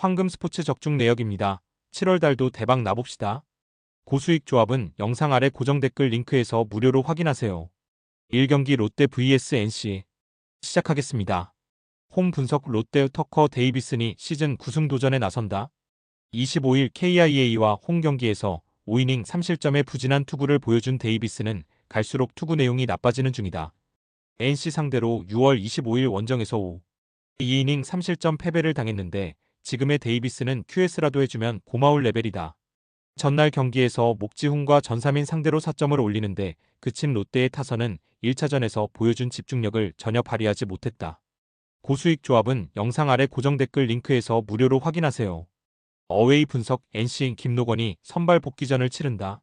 황금 스포츠 적중 내역입니다. 7월 달도 대박 나봅시다. 고수익 조합은 영상 아래 고정 댓글 링크에서 무료로 확인하세요. 1경기 롯데 vs NC 시작하겠습니다. 홈 분석 롯데 터커 데이비슨이 시즌 9승 도전에 나선다. 25일 KIA와 홈 경기에서 5이닝 3실점의 부진한 투구를 보여준 데이비스는 갈수록 투구 내용이 나빠지는 중이다. NC 상대로 6월 25일 원정에서 5, 2이닝 3실점 패배를 당했는데 지금의 데이비스는 QS라도 해주면 고마울 레벨이다. 전날 경기에서 목지훈과 전삼인 상대로 4점을 올리는데 그친 롯데의 타선은 1차전에서 보여준 집중력을 전혀 발휘하지 못했다. 고수익 조합은 영상 아래 고정 댓글 링크에서 무료로 확인하세요. 어웨이 분석 NC 김노건이 선발 복귀전을 치른다.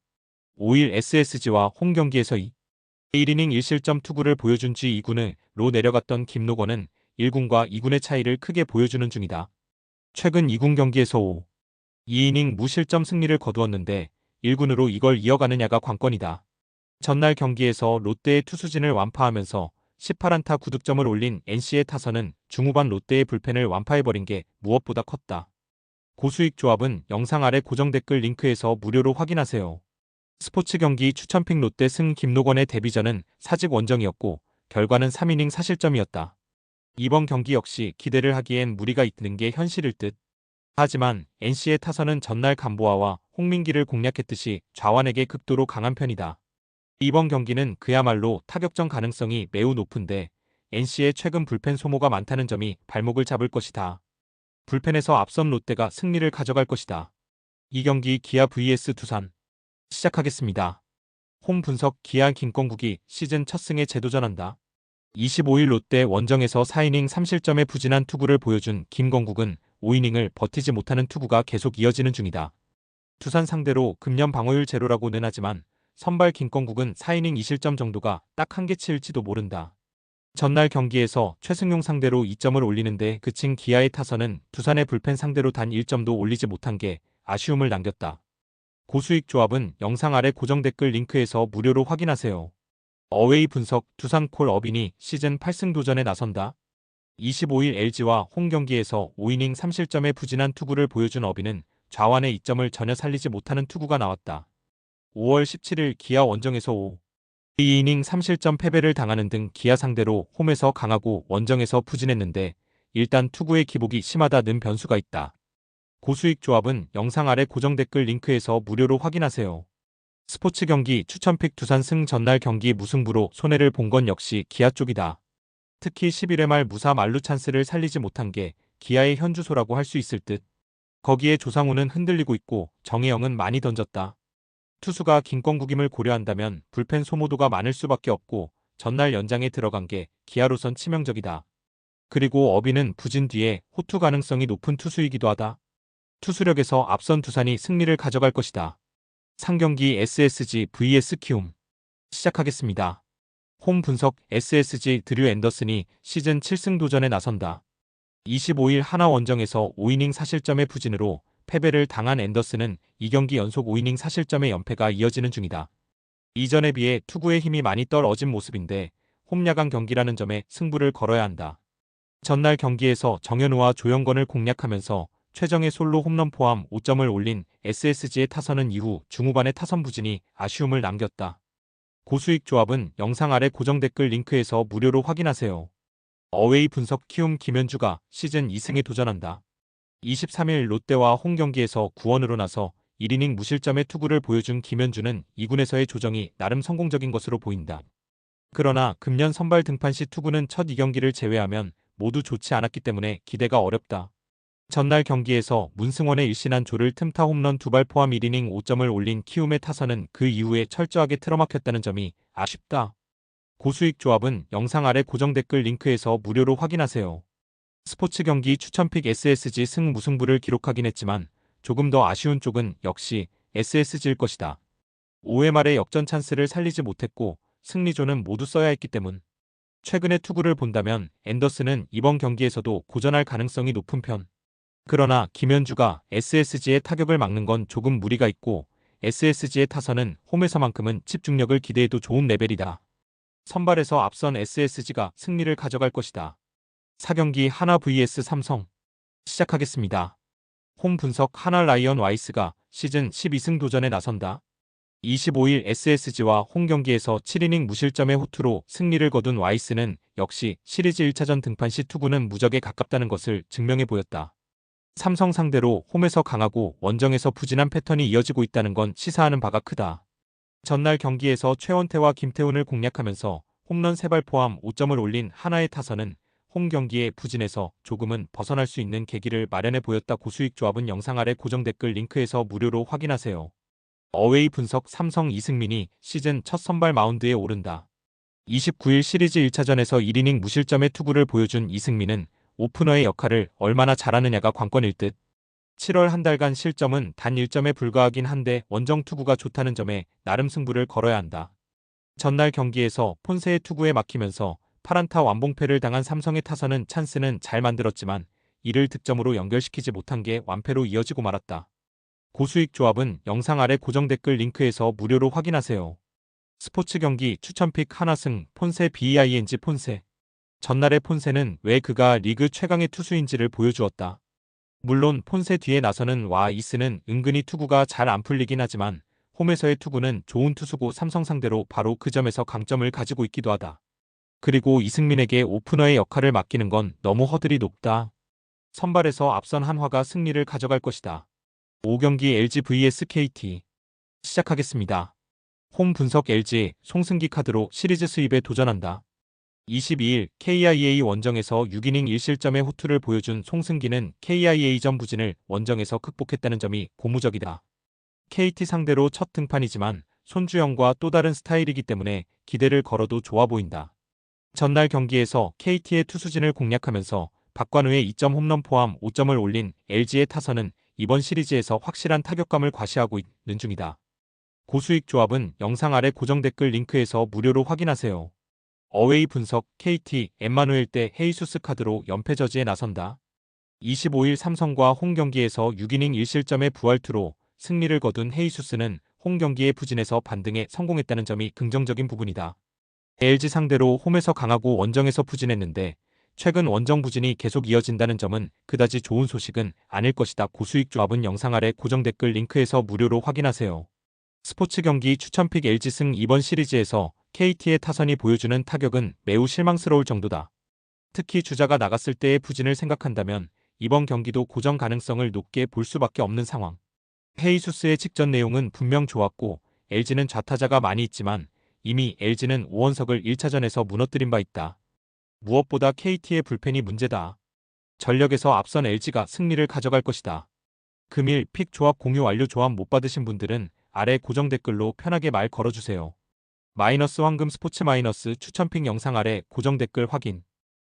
5일 SSG와 홈 경기에서 2, 1이닝 1실점 투구를 보여준 G2군으로 내려갔던 김노건은 1군과 2군의 차이를 크게 보여주는 중이다. 최근 2군 경기에서 5, 2이닝 무실점 승리를 거두었는데 1군으로 이걸 이어가느냐가 관건이다. 전날 경기에서 롯데의 투수진을 완파하면서 18안타 9득점을 올린 NC의 타선은 중후반 롯데의 불펜을 완파해버린 게 무엇보다 컸다. 고수익 조합은 영상 아래 고정 댓글 링크에서 무료로 확인하세요. 스포츠 경기 추천픽 롯데 승 김노건의 데뷔전은 사직 원정이었고 결과는 3이닝 사실점이었다. 이번 경기 역시 기대를 하기엔 무리가 있는 게 현실일 듯. 하지만 NC의 타선은 전날 감보아와 홍민기를 공략했듯이 좌완에게 극도로 강한 편이다. 이번 경기는 그야말로 타격전 가능성이 매우 높은데 NC의 최근 불펜 소모가 많다는 점이 발목을 잡을 것이다. 불펜에서 앞선 롯데가 승리를 가져갈 것이다. 이 경기 기아 vs 두산 시작하겠습니다. 홈 분석 기아 김건국이 시즌 첫 승에 재도전한다. 25일 롯데 원정에서 4이닝 3실점의 부진한 투구를 보여준 김건국은 5이닝을 버티지 못하는 투구가 계속 이어지는 중이다. 두산 상대로 금년 방어율 제로라고는 하지만 선발 김건국은 4이닝 2실점 정도가 딱 한 개치일지도 모른다. 전날 경기에서 최승용 상대로 2점을 올리는데 그친 기아의 타선은 두산의 불펜 상대로 단 1점도 올리지 못한 게 아쉬움을 남겼다. 고수익 조합은 영상 아래 고정 댓글 링크에서 무료로 확인하세요. 어웨이 분석 두산 콜 어빈이 시즌 8승 도전에 나선다. 25일 LG와 홈 경기에서 5이닝 3실점의 부진한 투구를 보여준 어빈은 좌완의 이점을 전혀 살리지 못하는 투구가 나왔다. 5월 17일 기아 원정에서 5, 2이닝 3실점 패배를 당하는 등 기아 상대로 홈에서 강하고 원정에서 부진했는데 일단 투구의 기복이 심하다는 변수가 있다. 고수익 조합은 영상 아래 고정 댓글 링크에서 무료로 확인하세요. 스포츠 경기 추천픽 두산 승 전날 경기 무승부로 손해를 본 건 역시 기아 쪽이다. 특히 11회 말 무사 만루 찬스를 살리지 못한 게 기아의 현주소라고 할 수 있을 듯. 거기에 조상우는 흔들리고 있고 정혜영은 많이 던졌다. 투수가 김건국임을 고려한다면 불펜 소모도가 많을 수밖에 없고 전날 연장에 들어간 게 기아로선 치명적이다. 그리고 어비는 부진 뒤에 호투 가능성이 높은 투수이기도 하다. 투수력에서 앞선 두산이 승리를 가져갈 것이다. 상경기 SSG vs 키움 시작하겠습니다. 홈 분석 SSG 드류 앤더슨이 시즌 7승 도전에 나선다. 25일 하나 원정에서 5이닝 사실점의 부진으로 패배를 당한 앤더슨은 2경기 연속 5이닝 사실점의 연패가 이어지는 중이다. 이전에 비해 투구의 힘이 많이 떨어진 모습인데 홈 야간 경기라는 점에 승부를 걸어야 한다. 전날 경기에서 정현우와 조영건을 공략하면서 최정의 솔로 홈런 포함 5점을 올린 SSG의 타선은 이후 중후반의 타선 부진이 아쉬움을 남겼다. 고수익 조합은 영상 아래 고정 댓글 링크에서 무료로 확인하세요. 어웨이 분석 키움 김현주가 시즌 2승에 도전한다. 23일 롯데와 홈 경기에서 구원으로 나서 1이닝 무실점의 투구를 보여준 김현주는 2군에서의 조정이 나름 성공적인 것으로 보인다. 그러나 금년 선발 등판 시 투구는 첫 2경기를 제외하면 모두 좋지 않았기 때문에 기대가 어렵다. 전날 경기에서 문승원의 일신한 조를 틈타 홈런 두 발 포함 1이닝 5점을 올린 키움의 타선은 그 이후에 철저하게 틀어막혔다는 점이 아쉽다. 고수익 조합은 영상 아래 고정 댓글 링크에서 무료로 확인하세요. 스포츠 경기 추천픽 SSG 승 무승부를 기록하긴 했지만 조금 더 아쉬운 쪽은 역시 SSG일 것이다. 5회 말에 역전 찬스를 살리지 못했고 승리조는 모두 써야 했기 때문. 최근의 투구를 본다면 앤더슨은 이번 경기에서도 고전할 가능성이 높은 편. 그러나 김현주가 SSG의 타격을 막는 건 조금 무리가 있고 SSG의 타선은 홈에서만큼은 집중력을 기대해도 좋은 레벨이다. 선발에서 앞선 SSG가 승리를 가져갈 것이다. 4경기 하나 vs 삼성 시작하겠습니다. 홈 분석 하나 라이언 와이스가 시즌 12승 도전에 나선다. 25일 SSG와 홈 경기에서 7이닝 무실점의 호투로 승리를 거둔 와이스는 역시 시리즈 1차전 등판 시 투구는 무적에 가깝다는 것을 증명해 보였다. 삼성 상대로 홈에서 강하고 원정에서 부진한 패턴이 이어지고 있다는 건 시사하는 바가 크다. 전날 경기에서 최원태와 김태훈을 공략하면서 홈런 3발 포함 5점을 올린 하나의 타선은 홈 경기의 부진에서 조금은 벗어날 수 있는 계기를 마련해 보였다. 고수익 조합은 영상 아래 고정 댓글 링크에서 무료로 확인하세요. 어웨이 분석 삼성 이승민이 시즌 첫 선발 마운드에 오른다. 29일 시리즈 1차전에서 1이닝 무실점의 투구를 보여준 이승민은 오프너의 역할을 얼마나 잘하느냐가 관건일 듯. 7월 한 달간 실점은 단 1점에 불과하긴 한데 원정 투구가 좋다는 점에 나름 승부를 걸어야 한다. 전날 경기에서 폰세의 투구에 막히면서 파란타 완봉패를 당한 삼성의 타선은 찬스는 잘 만들었지만 이를 득점으로 연결시키지 못한 게 완패로 이어지고 말았다. 고수익 조합은 영상 아래 고정 댓글 링크에서 무료로 확인하세요. 스포츠 경기 추천픽 하나승 폰세 BING 폰세 전날의 폰세는 왜 그가 리그 최강의 투수인지를 보여주었다. 물론 폰세 뒤에 나서는 와 이스는 은근히 투구가 잘 안 풀리긴 하지만 홈에서의 투구는 좋은 투수고 삼성 상대로 바로 그 점에서 강점을 가지고 있기도 하다. 그리고 이승민에게 오프너의 역할을 맡기는 건 너무 허들이 높다. 선발에서 앞선 한화가 승리를 가져갈 것이다. 5경기 LG vs KT 시작하겠습니다. 홈 분석 LG 송승기 카드로 시리즈 수입에 도전한다. 22일 KIA 원정에서 6이닝 1실점의 호투를 보여준 송승기는 KIA전 부진을 원정에서 극복했다는 점이 고무적이다. KT 상대로 첫 등판이지만 손주영과 또 다른 스타일이기 때문에 기대를 걸어도 좋아 보인다. 전날 경기에서 KT의 투수진을 공략하면서 박관우의 2점 홈런 포함 5점을 올린 LG의 타선은 이번 시리즈에서 확실한 타격감을 과시하고 있는 중이다. 고수익 조합은 영상 아래 고정 댓글 링크에서 무료로 확인하세요. 어웨이 분석 KT 엠마누엘 대 헤이수스 카드로 연패 저지에 나선다. 25일 삼성과 홈 경기에서 6이닝 1실점의 부활투로 승리를 거둔 헤이수스는 홈 경기의 부진에서 반등에 성공했다는 점이 긍정적인 부분이다. LG 상대로 홈에서 강하고 원정에서 부진했는데 최근 원정 부진이 계속 이어진다는 점은 그다지 좋은 소식은 아닐 것이다. 고수익 조합은 영상 아래 고정 댓글 링크에서 무료로 확인하세요. 스포츠 경기 추천픽 LG승 이번 시리즈에서 KT의 타선이 보여주는 타격은 매우 실망스러울 정도다. 특히 주자가 나갔을 때의 부진을 생각한다면 이번 경기도 고정 가능성을 높게 볼 수밖에 없는 상황. 헤이수스의 직전 내용은 분명 좋았고 LG는 좌타자가 많이 있지만 이미 LG는 오원석을 1차전에서 무너뜨린 바 있다. 무엇보다 KT의 불펜이 문제다. 전력에서 앞선 LG가 승리를 가져갈 것이다. 금일 픽 조합 공유 완료 조합 못 받으신 분들은 아래 고정 댓글로 편하게 말 걸어주세요. 마이너스 황금 스포츠 마이너스 추천픽 영상 아래 고정 댓글 확인.